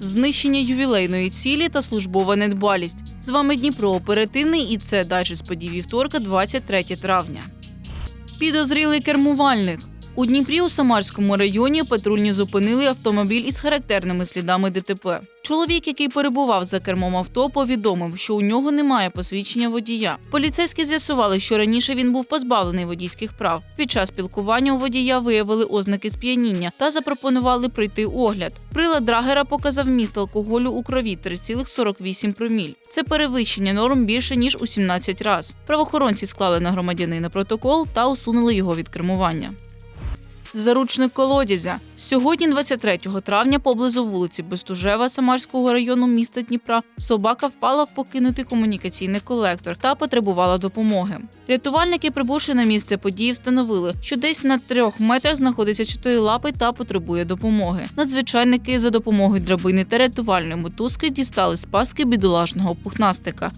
знищення ювілейної цілі та службова недбалість. З вами Дніпро оперативний і це далі з подій вівторка, 23 травня. Підозрілий кермувальник. У Дніпрі у Самарському районі патрульні зупинили автомобіль із характерними слідами ДТП. Чоловік, який перебував за кермом авто, повідомив, що у нього немає посвідчення водія. Поліцейські з'ясували, що раніше він був позбавлений водійських прав. Під час спілкування у водія виявили ознаки сп'яніння та запропонували пройти огляд. Прилад драгера показав міст алкоголю у крові 3,48 проміль. Це перевищення норм більше ніж у 17 раз. Правоохоронці склали на громадянина протокол та усунули його від кермування. Заручник колодязя. Сьогодні, 23 травня, поблизу вулиці Бестужева Самарського району міста Дніпра, собака впала в покинутий комунікаційний колектор та потребувала допомоги. Рятувальники, прибувши на місце події, встановили, що десь на трьох метрах знаходиться чотирилапий та потребує допомоги. Надзвичайники за допомогою драбини та рятувальної мотузки дістали з паски бідолашного пухнастика.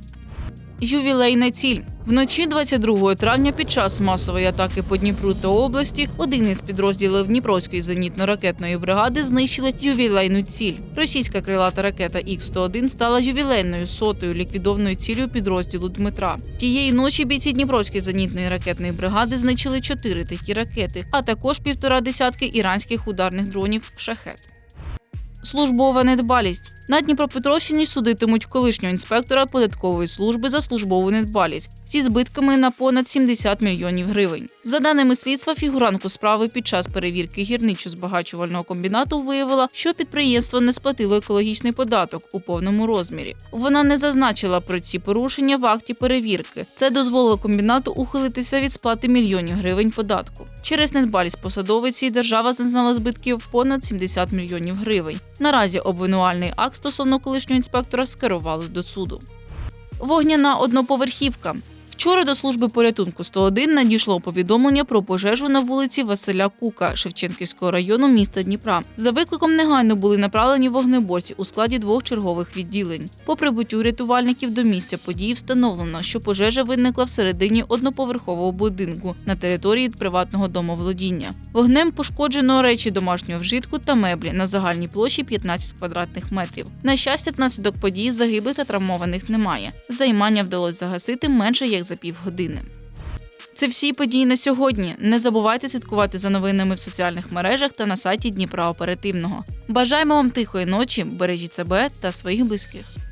Ювілейна ціль вночі 22 травня під час масової атаки по Дніпру та області один із підрозділів Дніпровської зенітно-ракетної бригади знищили ювілейну ціль. Російська крилата ракета Х-101 стала ювілейною сотою ліквідованою ціллю підрозділу Дмитра. Тієї ночі бійці Дніпровської зенітної ракетної бригади знищили чотири такі ракети, а також півтора десятки іранських ударних дронів шахет. Службова недбалість на Дніпропетровщині судитимуть колишнього інспектора податкової служби за службову недбалість зі збитками на понад 70 мільйонів гривень. За даними слідства, фігурантку справи під час перевірки гірничо-збагачувального комбінату виявила, що підприємство не сплатило екологічний податок у повному розмірі. Вона не зазначила про ці порушення в акті перевірки. Це дозволило комбінату ухилитися від сплати мільйонів гривень податку. Через недбалість посадовиці держава зазнала збитків понад 70 мільйонів гривень. Наразі обвинувальний акт стосовно колишнього інспектора скерували до суду. Вогняна одноповерхівка. Вчора до служби порятунку 101 надійшло повідомлення про пожежу на вулиці Василя Кука Шевченківського району міста Дніпра. За викликом негайно були направлені вогнеборці у складі двох чергових відділень. По прибуттю рятувальників до місця події встановлено, що пожежа виникла всередині одноповерхового будинку на території приватного домоволодіння. Вогнем пошкоджено речі домашнього вжитку та меблі на загальній площі 15 квадратних метрів. На щастя, внаслідок події загиблих та травмованих немає. Займання вдалося загасити менше як за півгодини. Це всі події на сьогодні. Не забувайте слідкувати за новинами в соціальних мережах та на сайті Дніпра Оперативного. Бажаємо вам тихої ночі, бережіть себе та своїх близьких.